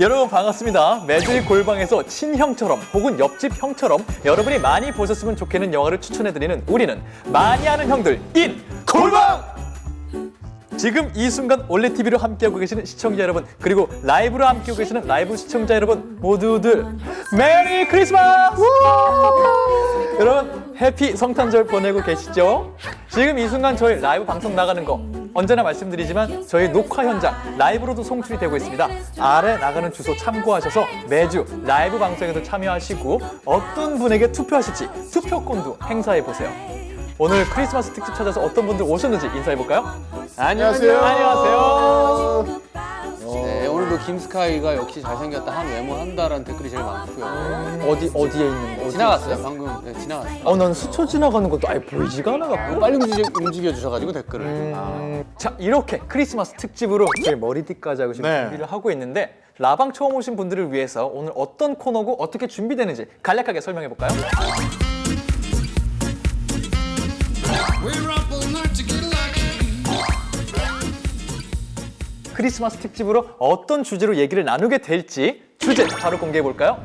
여러분 반갑습니다. 매주일 골방에서 친형처럼 혹은 옆집 형처럼 여러분이 많이 보셨으면 좋겠는 영화를 추천해드리는 우리는 많이 아는 형들 인 골방! 지금 이 순간 올레 TV로 함께하고 계시는 시청자 여러분 그리고 라이브로 함께하고 계시는 라이브 시청자 여러분 모두들 메리 크리스마스! 여러분 해피 성탄절 보내고 계시죠? 지금 이 순간 저희 라이브 방송 나가는 거 언제나 말씀드리지만 저희 녹화 현장 라이브로도 송출이 되고 있습니다. 아래 나가는 주소 참고하셔서 매주 라이브 방송에도 참여하시고 어떤 분에게 투표하실지 투표권도 행사해 보세요. 오늘 크리스마스 특집 찾아서 어떤 분들 오셨는지 인사해 볼까요? 안녕하세요. 안녕하세요. 네, 오늘도 김스카이가 역시 잘생겼다 한 외모 한다라는 댓글이 제일 많고요. 어디 어디에 있는 거? 지나갔어요 방금 네, 지나갔어요. 어, 난 스쳐 지나가는 것도 아예 보이지가 않아 갖고. 빨리 움직여, 움직여 주셔가지고 댓글을. 음, 자 이렇게 크리스마스 특집으로 제 머리띠까지 하고 지금 네. 준비를 하고 있는데 라방 처음 오신 분들을 위해서 오늘 어떤 코너고 어떻게 준비되는지 간략하게 설명해 볼까요? 크리스마스 특집으로 어떤 주제로 얘기를 나누게 될지 주제 바로 공개해 볼까요?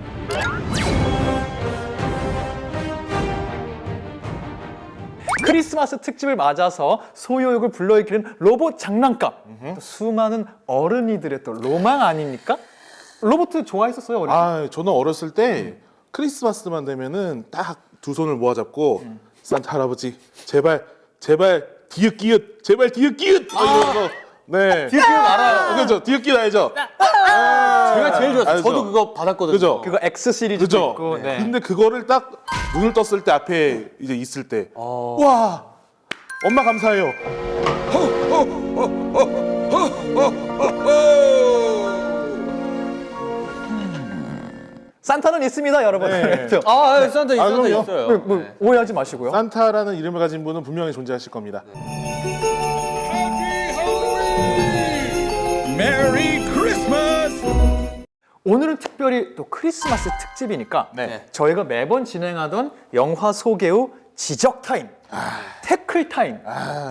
크리스마스 특집을 맞아서 소유욕을 불러일으키는 로봇 장난감 또 수많은 어른이들의 또 로망 아닙니까? 로봇 좋아했었어요 어릴 때? 아, 저는 어렸을 때 크리스마스만 되면은 딱 두 손을 모아 잡고 산타 할아버지 제발 제발 디귿기읒 제발 디귿기읒 막 이러면서 네. 디귿 알아요. 그죠? 디귿기읒 알죠? 제가 제일 좋았어요. 알죠. 저도 그거 받았거든요. 그죠? 그거 X 시리즈도 그죠? 있고 네. 근데 그거를 딱 눈을 떴을 때 앞에 이제 있을 때 와. 엄마 감사해요. 산타는 있습니다 여러분 네. 아, 네, 산타, 아, 산타 그럼요. 있어요. 뭐, 뭐, 네. 오해하지 마시고요 산타라는 이름을 가진 분은 분명히 존재하실 겁니다. Merry Christmas! 오늘은 특별히 또 크리스마스 특집이니까 네. 저희가 매번 진행하던 영화 소개 후 지적 타임, 태클 타임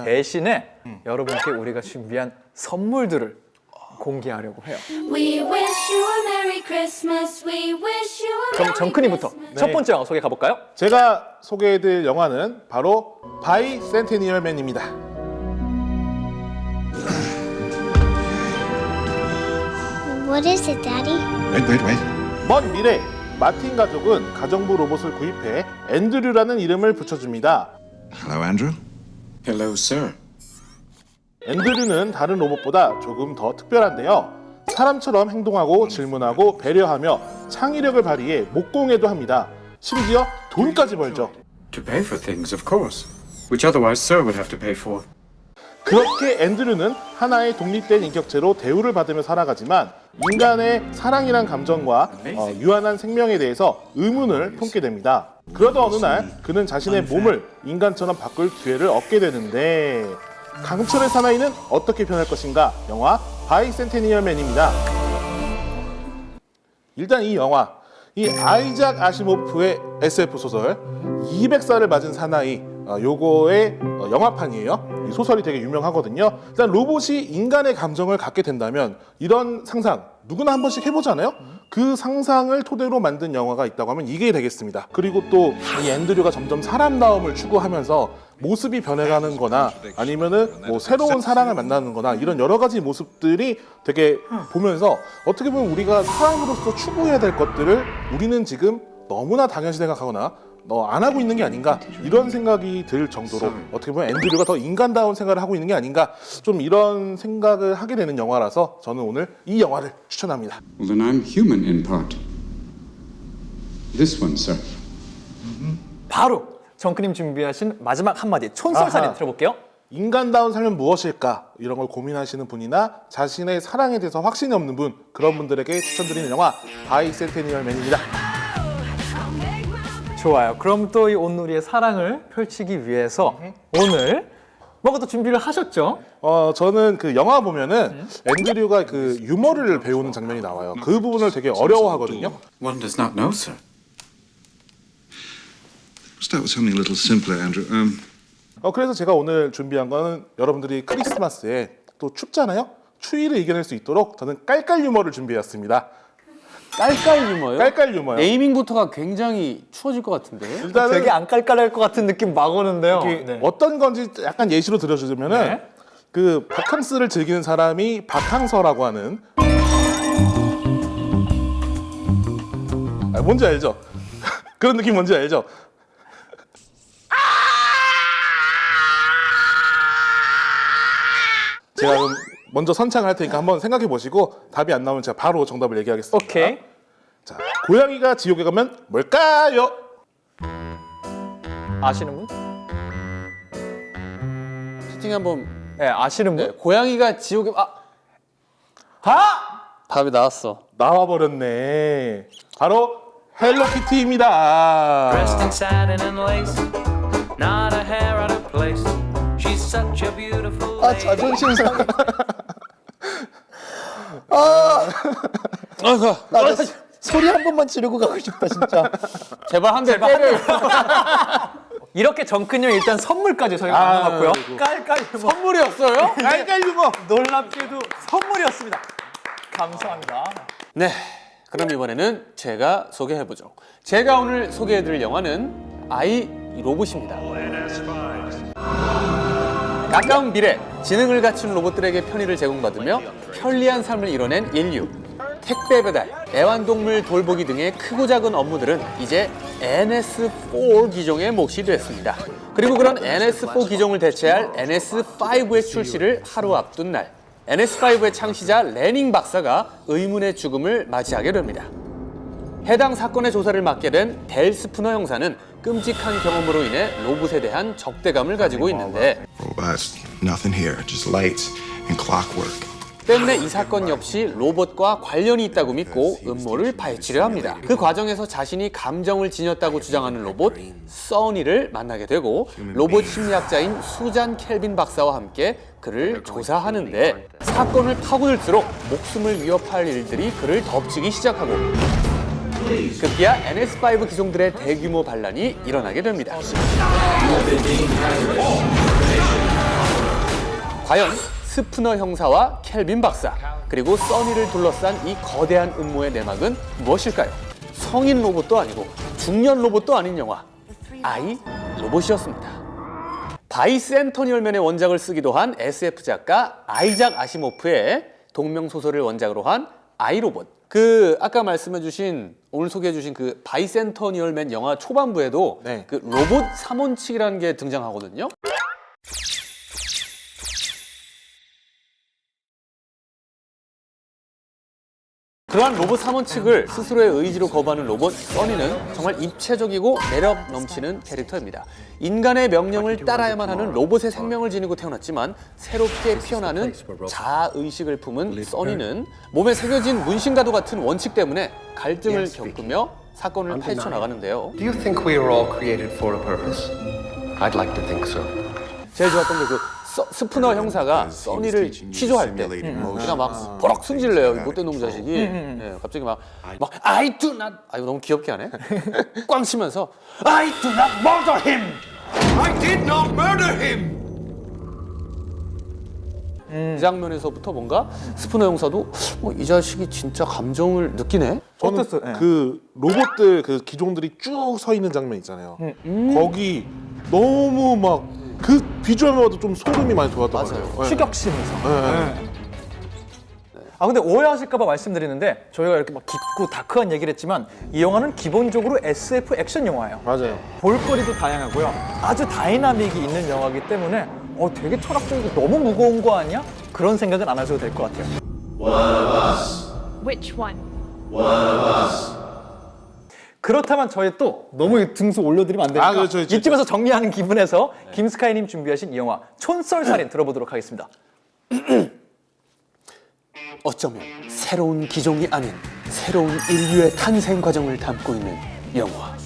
대신에 여러분께 우리가 준비한 선물들을 공개하려고 해요. We wish you a Merry Christmas. We wish you a 그럼 Merry 정크님부터 Christmas. 첫 번째 영화 소개 가볼까요? 제가 소개해드릴 영화는 바로 바이 센티니얼 맨입니다. What is it, Daddy? Wait, wait, wait. 먼 미래 마틴 가족은 가정부 로봇을 구입해 앤드류라는 이름을 붙여줍니다. Hello, Andrew. Hello, sir. 앤드류는 다른 로봇보다 조금 더 특별한데요. 사람처럼 행동하고 질문하고 배려하며 창의력을 발휘해 목공에도 합니다. 심지어 돈까지 벌죠. To pay for things, of course, which otherwise Sir would have to pay for. 그렇게 앤드류는 하나의 독립된 인격체로 대우를 받으며 살아가지만 인간의 사랑이란 감정과 어, 유한한 생명에 대해서 의문을 품게 됩니다. 그러던 어느 날 그는 자신의 몸을 인간처럼 바꿀 기회를 얻게 되는데 강철의 사나이는 어떻게 변할 것인가? 영화 바이센테니얼 맨입니다. 일단 이 영화 이 아이작 아시모프의 SF 소설 200살을 맞은 사나이 어, 요거의 어, 영화판이에요. 이 소설이 되게 유명하거든요. 일단 로봇이 인간의 감정을 갖게 된다면 이런 상상 누구나 한 번씩 해보잖아요. 그 상상을 토대로 만든 영화가 있다고 하면 이게 되겠습니다. 그리고 또 이 앤드류가 점점 사람다움을 추구하면서 모습이 변해가는 거나 아니면은 뭐 새로운 사랑을 만나는 거나 이런 여러 가지 모습들이 되게 보면서 어떻게 보면 우리가 사람으로서 추구해야 될 것들을 우리는 지금 너무나 당연시 생각하거나 어, 안 하고 있는 게 아닌가 이런 생각이 들 정도로 어떻게 보면 앤드류가 더 인간다운 생각을 하고 있는 게 아닌가 좀 이런 생각을 하게 되는 영화라서 저는 오늘 이 영화를 추천합니다. Well, then I'm human in part. This one, sir. 바로 정크님 준비하신 마지막 한마디 촌설살인 아하. 들어볼게요. 인간다운 삶은 무엇일까 이런 걸 고민하시는 분이나 자신의 사랑에 대해서 확신이 없는 분 그런 분들에게 추천드리는 영화 바이센테니얼 맨입니다. 좋아요. 그럼 또 이 온누리의 사랑을 펼치기 위해서 오늘 뭔가 또 준비를 하셨죠? 어 저는 그 영화 보면은 앤드류가 그 유머를 배우는 장면이 나와요. 그 부분을 되게 어려워하거든요. One does not know, sir. Start with something a little simpler, Andrew. Um, 어 그래서 제가 오늘 준비한 거는 여러분들이 크리스마스에 또 춥잖아요. 추위를 이겨낼 수 있도록 저는 깔깔 유머를 준비했습니다. 깔깔 유머요? 깔깔 유머요. 네이밍부터가 굉장히 추워질 것 같은데. 일단은 되게 안 깔깔할 것 같은 느낌 막 오는데요. 네. 어떤 건지 약간 예시로 들어주면은 네. 그 바캉스를 즐기는 사람이 바캉서라고 하는 아, 뭔지 알죠? 그런 느낌 뭔지 알죠? 제가 그럼 먼저 선창을 할 테니까 한번 생각해 보시고 답이 안 나오면 제가 바로 정답을 얘기하겠습니다. 오케이. 자, 고양이가 지옥에 가면 뭘까요? 아시는 분? 채팅 한번. 네, 아시는 분? 네, 고양이가 지옥에 아 하! 답이 나왔어. 나와 버렸네. 바로 헬로키티입니다. Dressed in satin and lace, not a hair out of place. She's such a beautiful 아, lady. 자존심 상해. 아이고. 나 진짜 소리 한 번만 지르고 가고 싶다, 진짜. 제발 한 대 때려. 이렇게 정큰형 일단 선물까지 저희가 아, 나눠봤고요. 깔깔 유머. 선물이었어요? 깔깔 유머. 놀랍게도 선물이었습니다. 감사합니다. 네. 그럼 이번에는 제가 소개해보죠. 제가 오늘 소개해드릴 영화는 아이 로봇입니다. 가까운 미래, 지능을 갖춘 로봇들에게 편의를 제공받으며 편리한 삶을 이뤄낸 인류. 택배 배달, 애완동물 돌보기 등의 크고 작은 업무들은 이제 NS4 기종의 몫이 됐습니다. 그리고 그런 NS4 기종을 대체할 NS5의 출시를 하루 앞둔 날, NS5의 창시자 레닝 박사가 의문의 죽음을 맞이하게 됩니다. 해당 사건의 조사를 맡게 된 델 스푸너 형사는 끔찍한 경험으로 인해 로봇에 대한 적대감을 가지고 있는데 Robots, nothing here, just lights and clockwork. 때문에 이 사건 역시 로봇과 관련이 있다고 믿고 음모를 파헤치려 합니다. 그 과정에서 자신이 감정을 지녔다고 주장하는 로봇 써니를 만나게 되고 로봇 심리학자인 수잔 켈빈 박사와 함께 그를 조사하는데 사건을 파고들수록 목숨을 위협할 일들이 그를 덮치기 시작하고 급기야 NS5 기종들의 대규모 반란이 일어나게 됩니다. 과연 스푸너 형사와 켈빈 박사 그리고 써니를 둘러싼 이 거대한 음모의 내막은 무엇일까요? 성인 로봇도 아니고 중년 로봇도 아닌 영화 아이 로봇이었습니다. 바이스 앤토니 얼맨의 원작을 쓰기도 한 SF 작가 아이작 아시모프의 동명 소설을 원작으로 한 아이로봇. 그 아까 말씀해주신 오늘 소개해주신 그 바이스 앤토니 얼맨 영화 초반부에도 네. 그 로봇 3원칙이라는 게 등장하거든요. 그러한 로봇 3원칙을 스스로의 의지로 거부하는 로봇 써니는 정말 입체적이고 매력 넘치는 캐릭터입니다. 인간의 명령을 따라야만 하는 로봇의 생명을 지니고 태어났지만 새롭게 피어나는 자의식을 품은 써니는 몸에 새겨진 문신과도 같은 원칙 때문에 갈등을 겪으며 사건을 파헤쳐 나가는데요. Do you think we are all created for a purpose? I'd like to think so. 제일 좋았던 게 그 스푸너 형사가 써니를 취조할 때 그냥 막 버럭 승질내요 이 못된 놈 자식이 예, 갑자기 막막 I do not 아 이거 너무 귀엽게 하네 꽝 치면서 I do not murder him I did not murder him! 이 장면에서부터 뭔가 스푸너 형사도 어, 이 자식이 진짜 감정을 느끼네 저는 어땠어요? 네. 그 로봇들 그 기종들이 쭉 서 있는 장면 있잖아요. 음. 거기 너무 막 그 비주얼만 봐도 좀 소름이 많이 돋았던 것 맞아요. 같아요. 네. 추격심에서. 네. 아 근데 오해하실까봐 말씀드리는데 저희가 이렇게 막 깊고 다크한 얘기를 했지만 이 영화는 기본적으로 SF 액션 영화예요. 맞아요. 볼거리도 다양하고요. 아주 다이나믹이 있는 영화이기 때문에 어 되게 철학적이고 너무 무거운 거 아니야? 그런 생각은 안 하셔도 될 것 같아요. Which one? 그렇다면 저희 또 너무 등수 올려드리면 안 되니까 아, 그렇죠, 그렇죠. 이쯤에서 정리하는 기분에서 김스카이님 준비하신 이 영화 촌썰살인 들어보도록 하겠습니다. 어쩌면 새로운 기종이 아닌 새로운 인류의 탄생 과정을 담고 있는 영화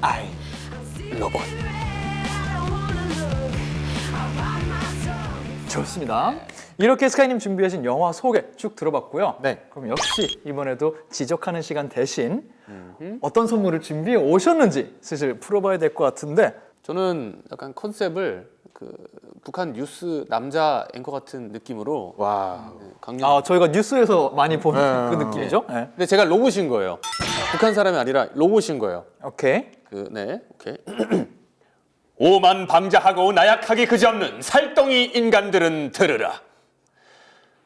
I 로봇 좋습니다. 이렇게 스카이님 준비하신 영화 소개 쭉 들어봤고요. 네. 그럼 역시 이번에도 지적하는 시간 대신 어떤 선물을 준비해 오셨는지 슬슬 풀어봐야 될 것 같은데 저는 약간 컨셉을 그 북한 뉴스 남자 앵커 같은 느낌으로 와. 네, 강렬. 아, 저희가 뉴스에서 많이 본 네. 그 느낌이죠? 네. 근데 제가 로봇인 거예요. 북한 사람이 아니라 로봇인 거예요. 오케이. 그, 네, 오케이. 오만 방자하고 나약하기 그지없는 살덩이 인간들은 들으라.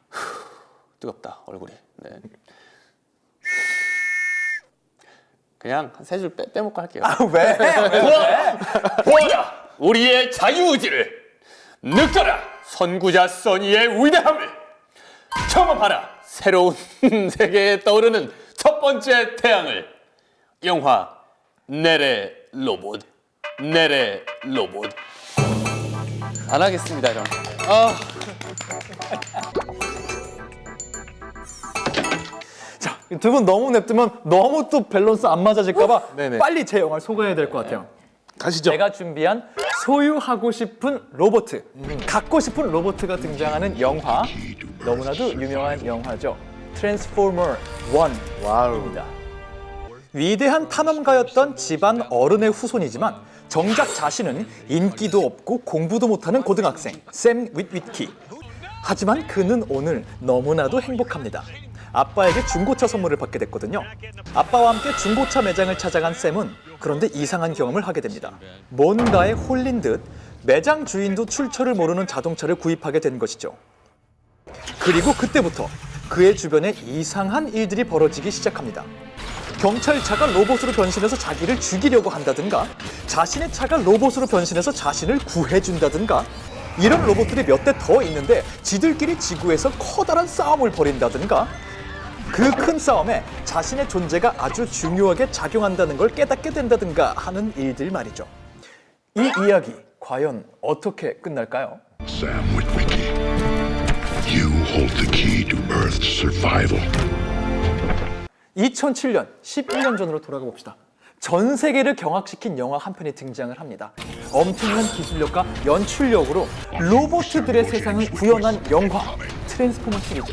후, 뜨겁다 얼굴이. 네. 그냥 한 세 줄 빼먹고 할게요. 왜? 보아라, 보아라, 우리의 자유의지를 느껴라, 선구자 써니의 위대함을 경험하라, 새로운 세계에 떠오르는 첫 번째 태양을 영화 내래 로봇, 내래 로봇. 안 하겠습니다, 이런. 아, 두 분 너무 냅두면 너무 또 밸런스 안 맞아질까봐 네네. 빨리 제 영화를 소개해야 될 것 같아요. 가시죠. 제가 준비한 소유하고 싶은 로봇, 갖고 싶은 로봇가 등장하는 영화 너무나도 유명한 영화죠. 트랜스포머 1입니다. 와우. 위대한 탐험가였던 집안 어른의 후손이지만 정작 자신은 인기도 없고 공부도 못하는 고등학생 샘 윗위키. 하지만 그는 오늘 너무나도 행복합니다. 아빠에게 중고차 선물을 받게 됐거든요. 아빠와 함께 중고차 매장을 찾아간 샘은 그런데 이상한 경험을 하게 됩니다. 뭔가에 홀린 듯 매장 주인도 출처를 모르는 자동차를 구입하게 된 것이죠. 그리고 그때부터 그의 주변에 이상한 일들이 벌어지기 시작합니다. 경찰차가 로봇으로 변신해서 자기를 죽이려고 한다든가 자신의 차가 로봇으로 변신해서 자신을 구해준다든가 이런 로봇들이 몇 대 더 있는데 지들끼리 지구에서 커다란 싸움을 벌인다든가 그 큰 싸움에 자신의 존재가 아주 중요하게 작용한다는 걸 깨닫게 된다든가 하는 일들 말이죠. 이 이야기 과연 어떻게 끝날까요? Sam Witwicky, you hold the key to Earth's survival. 2007년 11년 전으로 돌아가 봅시다. 전 세계를 경악시킨 영화 한 편이 등장을 합니다. 엄청난 기술력과 연출력으로 로봇들의 세상을 구현한 영화 트랜스포머 시리즈.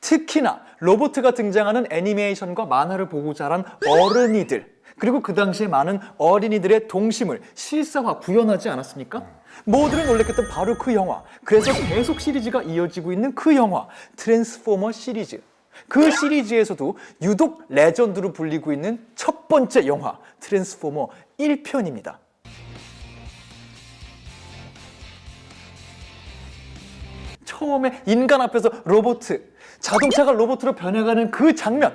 특히나 로봇가 등장하는 애니메이션과 만화를 보고 자란 어른이들 그리고 그 당시에 많은 어린이들의 동심을 실사화 구현하지 않았습니까? 모두를 놀랬던 바로 그 영화. 그래서 계속 시리즈가 이어지고 있는 그 영화 트랜스포머 시리즈. 그 시리즈에서도 유독 레전드로 불리고 있는 첫 번째 영화 트랜스포머 1편입니다. 처음에 인간 앞에서 로봇, 자동차가 로봇으로 변해가는 그 장면.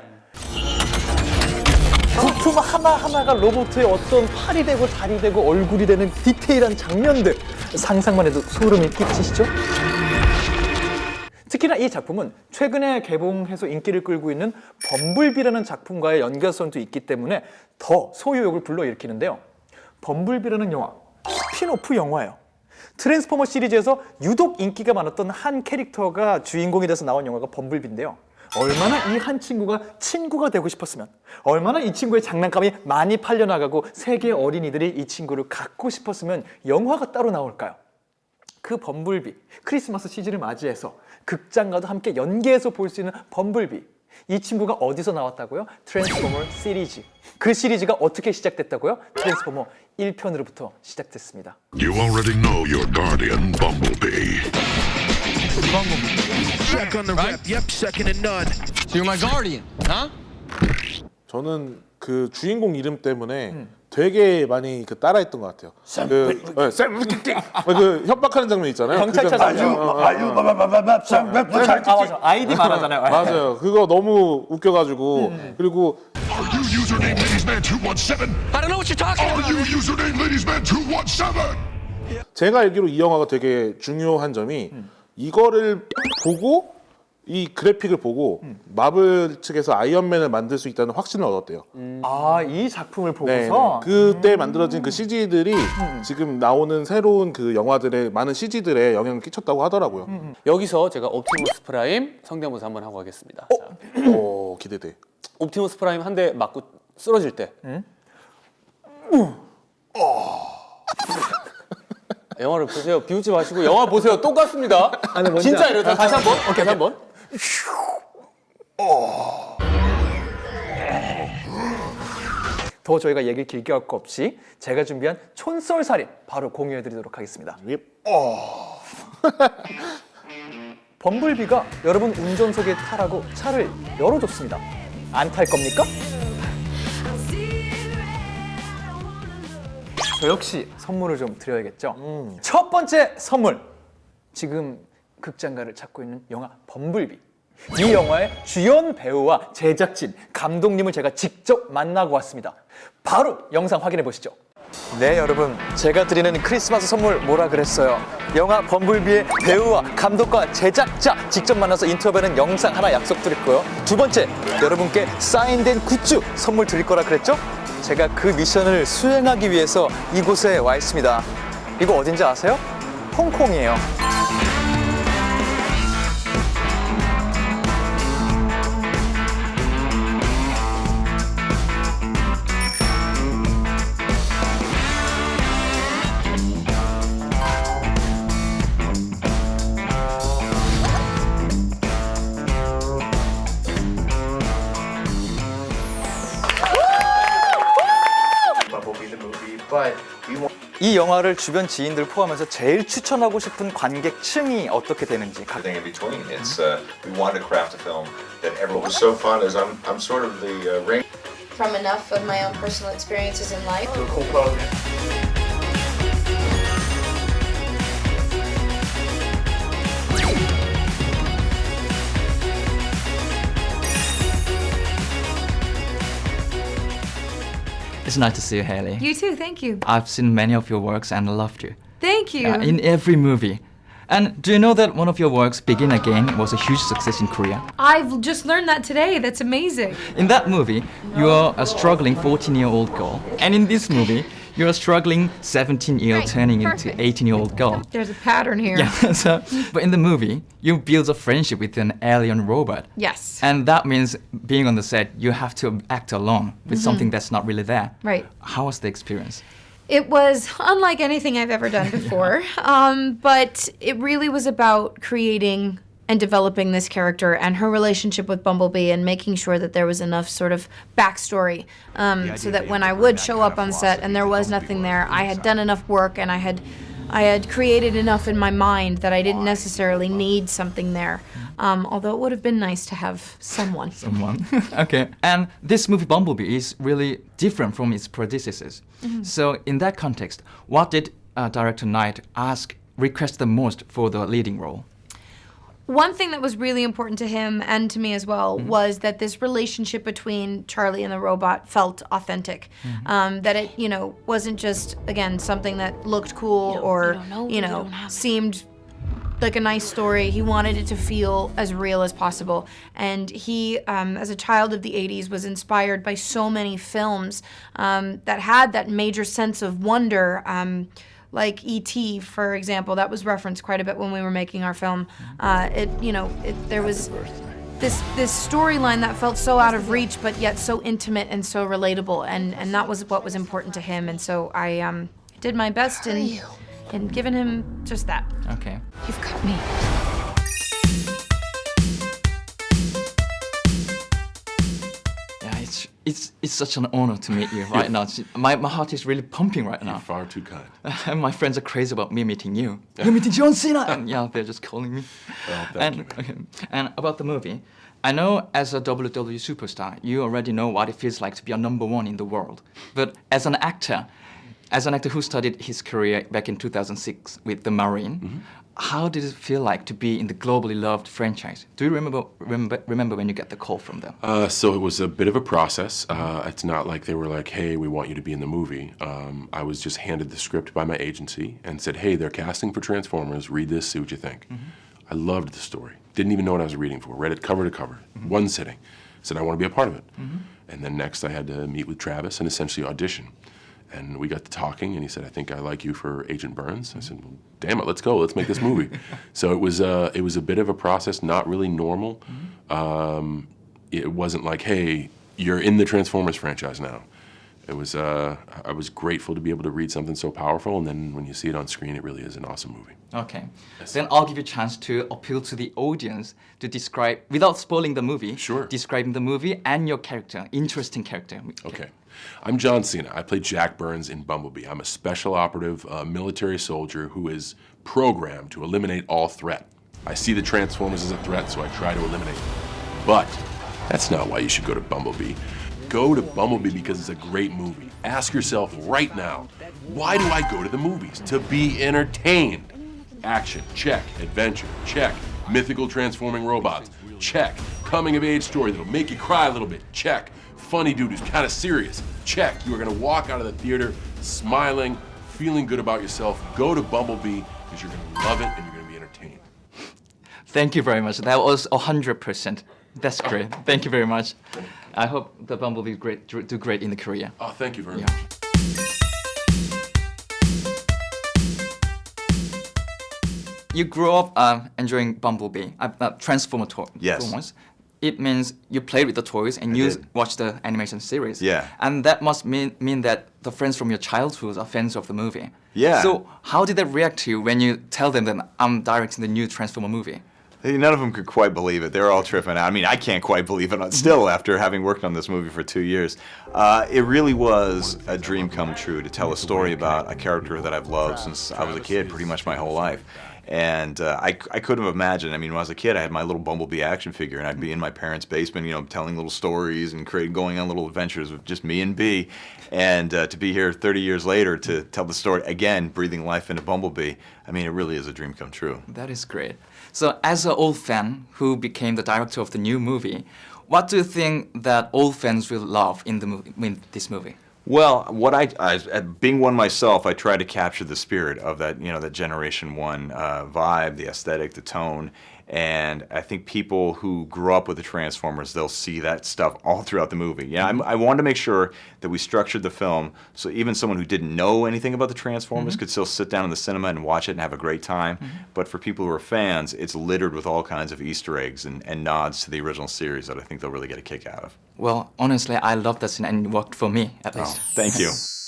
부품 하나하나가 로봇의 어떤 팔이 되고 다리 되고 얼굴이 되는 디테일한 장면들. 상상만 해도 소름이 끼치시죠? 특히나 이 작품은 최근에 개봉해서 인기를 끌고 있는 범블비라는 작품과의 연결성도 있기 때문에 더 소유욕을 불러일으키는데요. 범블비라는 영화, 스피노프 영화예요. 트랜스포머 시리즈에서 유독 인기가 많았던 한 캐릭터가 주인공이 돼서 나온 영화가 범블비인데요. 얼마나 이 한 친구가 친구가 되고 싶었으면, 얼마나 이 친구의 장난감이 많이 팔려나가고 세계 어린이들이 이 친구를 갖고 싶었으면 영화가 따로 나올까요? 그 범블비 크리스마스 시즌을 맞이해서 극장과도 함께 연계해서 볼 수 있는 범블비 이 친구가 어디서 나왔다고요? 트랜스포머 시리즈 그 시리즈가 어떻게 시작됐다고요? 트랜스포머 1편으로부터 시작됐습니다 You already know your guardian, Bumblebee. Check on the rep. Yep, second and none. So you're my guardian, huh? 저는 그 주인공 이름 때문에 되게 많이 그 따라했던 것 같아요. 그, 네, 샘 위키키. 그 협박하는 장면 있잖아요. 경찰차 그 장면. 어, 어. 아 맞아 아이디 말하잖아요 맞아요. 그거 너무 웃겨가지고 그리고 Are you username ladiesman 217? I don't know what you're talking Are about. you username ladiesman 217? 제가 알기로 이 영화가 되게 중요한 점이 이거를 보고 이 그래픽을 보고 마블 측에서 아이언맨을 만들 수 있다는 확신을 얻었대요. 아 이 작품을 네, 보고서 그때 만들어진 그 CG들이 지금 나오는 새로운 그 영화들의 많은 CG들에 영향을 끼쳤다고 하더라고요. 여기서 제가 옵티머스 프라임 성대모사 한번 하고 가겠습니다. 자, 오 기대돼. 옵티머스 프라임 한 대 맞고 쓰러질 때. 영화를 보세요. 비웃지 마시고 영화 보세요. 똑같습니다. 진짜 이러다 다시 한 번. 오케이, 다시 한 번. 더 저희가 얘기 길게 할 거 없이 제가 준비한 촌썰살인 바로 공유해드리도록 하겠습니다. 어. 범블비가 여러분 운전석에 타라고 차를 열어줬습니다. 안 탈 겁니까? 저 역시 선물을 좀 드려야겠죠. 첫 번째 선물. 지금 극장가를 찾고 있는 영화 범블비. 이 영화의 주연 배우와 제작진, 감독님을 제가 직접 만나고 왔습니다. 바로 영상 확인해 보시죠. 네, 여러분. 제가 드리는 크리스마스 선물 뭐라 그랬어요? 영화 범블비의 배우와 감독과 제작자 직접 만나서 인터뷰하는 영상 하나 약속드렸고요. 두 번째, 여러분께 사인된 굿즈 선물 드릴 거라 그랬죠? 제가 그 미션을 수행하기 위해서 이곳에 와 있습니다. 이거 어딘지 아세요? 홍콩이에요. 이 영화를 주변 지인들 포함해서 제일 추천하고 싶은 관객층이 어떻게 되는지 각 everything in between. It's uh, we wanted to craft a film that everyone What was so fun is I'm I'm sort of the uh, ring. From enough of my own personal experiences in life. It's nice to see you, Haley. You too, thank you. I've seen many of your works and loved you. Thank you. Uh, in every movie. And do you know that one of your works, Begin Again, was a huge success in Korea? I've just learned that today. That's amazing. In that movie, you are a struggling 14 year old girl. And in this movie, you're a struggling 17 year old Right, turning into perfect. 18 year old girl. There's a pattern here. Yeah, so, but in the movie, you build a friendship with an alien robot. Yes. And that means being on the set, you have to act alone with something that's not really there. Right. How was the experience? It was unlike anything I've ever done before, um, but it really was about creating and developing this character and her relationship with Bumblebee and making sure that there was enough sort of backstory um, so that when I would show up on set and there was nothing there, I had done enough work and I had. I had created enough in my mind that I didn't necessarily need something there. Um, although it would have been nice to have someone. someone. okay. And this movie Bumblebee is really different from its predecessors. So in that context, what did uh, director Knight ask, request the most for the leading role? One thing that was really important to him and to me as well was that this relationship between Charlie and the robot felt authentic. Um, that it, you know, wasn't just again something that looked cool or you know seemed like a nice story. He wanted it to feel as real as possible. And he, um, as a child of the 80s, was inspired by so many films um, that had that major sense of wonder. Um, like E.T., for example, that was referenced quite a bit when we were making our film. Uh, it, you know, it, there was this this storyline that felt so out of reach, but yet so intimate and so relatable, and and that was what was important to him. And so I um, did my best in in giving him just that. Okay. You've got me. It's it's such an honor to meet you right now. My, my heart is really pumping right now. You're Far too kind. And my friends are crazy about me meeting you. You're meeting John Cena, and yeah, they're just calling me. Oh, and and about the movie, I know as a WWE superstar, you already know what it feels like to be a number one in the world. But as an actor, as an actor who started his career back in 2006 with The Marine, mm-hmm. How did it feel like to be in the globally loved franchise? Do you remember remember, remember when you get the call from them? Uh, so it was a bit of a process. Uh, it's not like they were like, "Hey, we want you to be in the movie." Um, I was just handed the script by my agency and said, "Hey, they're casting for Transformers. Read this, see what you think." I loved the story. Didn't even know what I was reading for. Read it cover to cover, one sitting. Said, "I want to be a part of it." And then next, I had to meet with Travis and essentially audition. And we got to talking, and he said, "I think I like you for Agent Burns." I said, well, "Damn it, let's go. Let's make this movie." so it was uh, it was a bit of a process, not really normal. Um, it wasn't like, "Hey, you're in the Transformers franchise now." It was uh, I was grateful to be able to read something so powerful, and then when you see it on screen, it really is an awesome movie. Okay. Then I'll give you a chance to appeal to the audience to describe, without spoiling the movie, Sure. describing the movie and your character, interesting character. Okay. I'm John Cena. I play Jack Burns in Bumblebee. I'm a special operative, uh, military soldier who is programmed to eliminate all threat. I see the Transformers as a threat, so I try to eliminate them. But that's not why you should go to Bumblebee. Go to Bumblebee because it's a great movie. Ask yourself right now, why do I go to the movies? To be entertained. Action, check. Adventure, check. Mythical transforming robots, check. Coming of age story that'll make you cry a little bit, check. Funny dude who's kind of serious, check. You are gonna walk out of the theater smiling, feeling good about yourself. Go to Bumblebee because you're gonna love it and you're gonna be entertained. Thank you very much. That was 100%. That's great. Thank you very much. I hope the Bumblebee great, do great in the career. Oh, thank you very Yeah. much. You grew up um, enjoying Bumblebee, uh, uh, Transformer toy. Yes. Transformers. It means you played with the toys and you did. watched the animation series. Yeah. And that must mean mean that the friends from your childhood are fans of the movie. Yeah. So how did they react to you when you tell them that I'm directing the new Transformer movie? None of them could quite believe it. They were all tripping out. I mean, I can't quite believe it still after having worked on this movie for two years. Uh, it really was a dream come true to tell a story about a character that I've loved since I was a kid, pretty much my whole life. And uh, I, I couldn't have imagined. I mean, when I was a kid, I had my little Bumblebee action figure, and I'd be in my parents' basement, you know, telling little stories and creating, going on little adventures with just me and B. And uh, to be here 30 years later to tell the story again, breathing life into Bumblebee, I mean, it really is a dream come true. That is great. So, as an old fan who became the director of the new movie, what do you think that old fans will love in the in this movie? Well, what I, I being one myself, I try to capture the spirit of that, you know, that Generation One uh, vibe, the aesthetic, the tone, and I think people who grew up with the Transformers, they'll see that stuff all throughout the movie. Yeah, I'm, I wanted to make sure that we structured the film so even someone who didn't know anything about the Transformers Mhm. could still sit down in the cinema and watch it and have a great time. But for people who are fans, it's littered with all kinds of Easter eggs and, and nods to the original series that I think they'll really get a kick out of. Well, honestly, I love that scene and it worked for me at least. Oh, Thank you.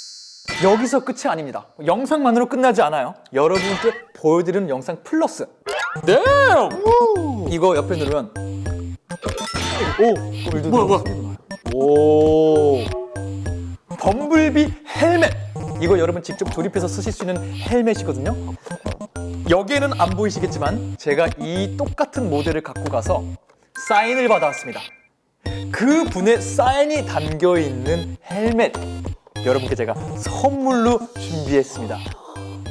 여기서 끝이 아닙니다. 영상만으로 끝나지 않아요. 여러분께 보여드리는 영상 플러스. 네! 이거 옆에 누르면 오! 뭐야 뭐야 오! 범블비 헬멧! 이거 여러분 직접 조립해서 쓰실 수 있는 헬멧이거든요. 여기에는 안 보이시겠지만 제가 이 똑같은 모델을 갖고 가서 사인을 받아왔습니다. 그 분의 사인이 담겨 있는 헬멧 여러분께 제가 선물로 준비했습니다.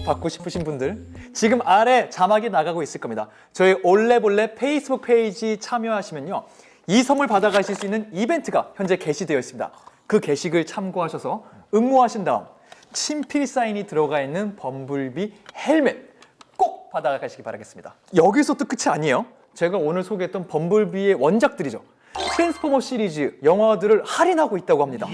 받고 싶으신 분들 지금 아래 자막이 나가고 있을 겁니다. 저희 올레볼레 페이스북 페이지 참여하시면요. 이 선물 받아가실 수 있는 이벤트가 현재 게시되어 있습니다. 그 게시글 참고하셔서 응모하신 다음 친필 사인이 들어가 있는 범블비 헬멧 꼭 받아가시기 바라겠습니다. 여기서 또 끝이 아니에요. 제가 오늘 소개했던 범블비의 원작들이죠. 트랜스포머 시리즈 영화들을 할인하고 있다고 합니다.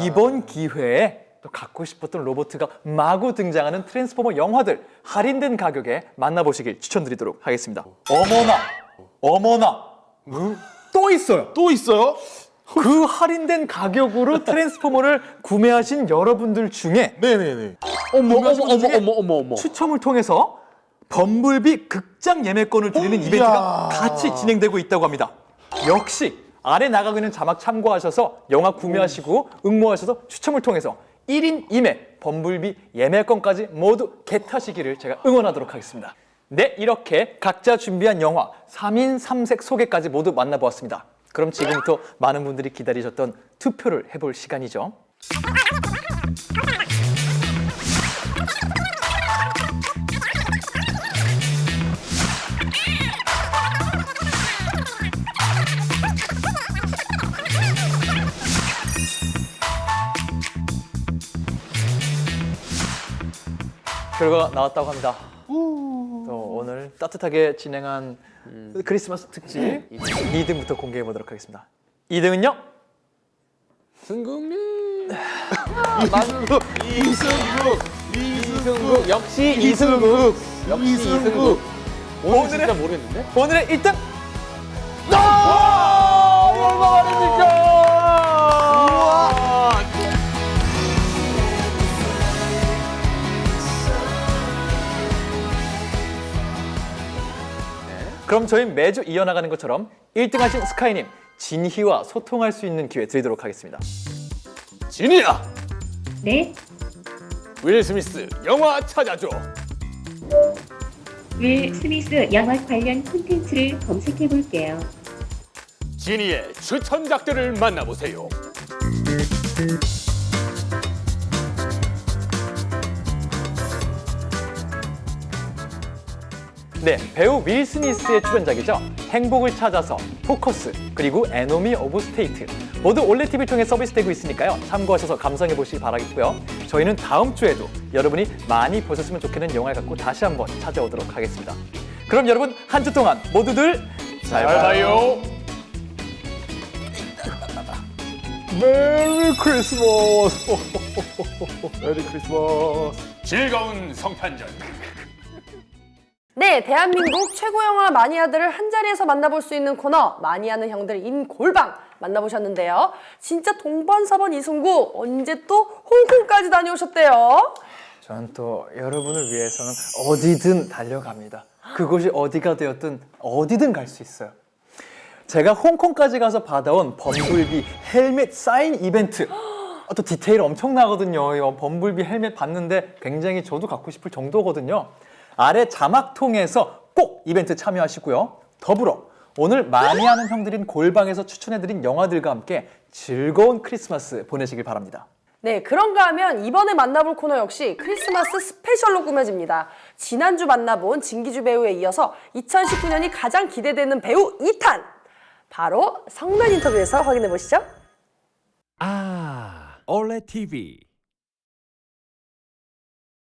이번 기회에 또 갖고 싶었던 로봇가 마구 등장하는 트랜스포머 영화들 할인된 가격에 만나보시길 추천드리도록 하겠습니다. 어머나, 어머나, 또 있어요. 또 있어요? 그 할인된 가격으로 트랜스포머를 구매하신 여러분들 중에 네네네. 어머 어머 어머 어머 어머 어머 추첨을 통해서 범블비 극장 예매권을 드리는 이벤트가 같이 진행되고 있다고 합니다. 역시 아래 나가고 있는 자막 참고하셔서 영화 구매하시고 응모하셔서 추첨을 통해서 1인 2매 범블비 예매권까지 모두 겟하시기를 제가 응원하도록 하겠습니다. 네, 이렇게 각자 준비한 영화 3인 3색 소개까지 모두 만나보았습니다. 그럼 지금부터 많은 분들이 기다리셨던 투표를 해볼 시간이죠. 결과가 나왔다고 합니다. 또 오늘 따뜻하게 진행한 크리스마스 특집 2등부터 공개해 보도록 하겠습니다. 2등은요? 승국님. 이승국, 이승국, 이승국, 역시 이승국, 역시 이승국. 오늘 진짜 모르겠는데? 오늘의 1등 와! 얼마 만입니까? 그럼 저희 매주 이어나가는 것처럼 1등 하신 스카이님, 진희와 소통할 수 있는 기회 드리도록 하겠습니다. 진이야, 네, 윌 스미스 영화 찾아줘. 윌 스미스 영화 관련 콘텐츠를 검색해 볼게요. 진이의 추천작들을 만나보세요. 네, 배우 윌 스미스의 출연작이죠. 행복을 찾아서, 포커스, 그리고 에노미 오브 스테이트. 모두 올레 TV 통해 서비스되고 있으니까요. 참고하셔서 감상해 보시기 바라겠고요. 저희는 다음 주에도 여러분이 많이 보셨으면 좋겠는 영화를 갖고 다시 한번 찾아오도록 하겠습니다. 그럼 여러분 한 주 동안 모두들 잘, 잘 봐요. 메리 크리스마스. 메리 크리스마스. 즐거운 성탄절. 네, 대한민국 최고 영화 마니아들을 한 자리에서 만나볼 수 있는 코너 마니아는 형들 인 골방 만나보셨는데요. 진짜 동반사번 이승구 언제 또 홍콩까지 다녀오셨대요. 저는 또 여러분을 위해서는 어디든 달려갑니다. 그곳이 어디가 되었든 어디든 갈 수 있어요. 제가 홍콩까지 가서 받아온 범블비 헬멧 사인 이벤트. 아, 또 디테일 엄청나거든요. 이 범블비 헬멧 봤는데 굉장히 저도 갖고 싶을 정도거든요. 아래 자막 통해서 꼭 이벤트 참여하시고요. 더불어 오늘 많이 하는 형들인 골방에서 추천해드린 영화들과 함께 즐거운 크리스마스 보내시길 바랍니다. 네, 그런가 하면 이번에 만나볼 코너 역시 크리스마스 스페셜로 꾸며집니다. 지난주 만나본 진기주 배우에 이어서 2019년이 가장 기대되는 배우 2탄! 바로 성면 인터뷰에서 확인해 보시죠. 아, 올레 TV.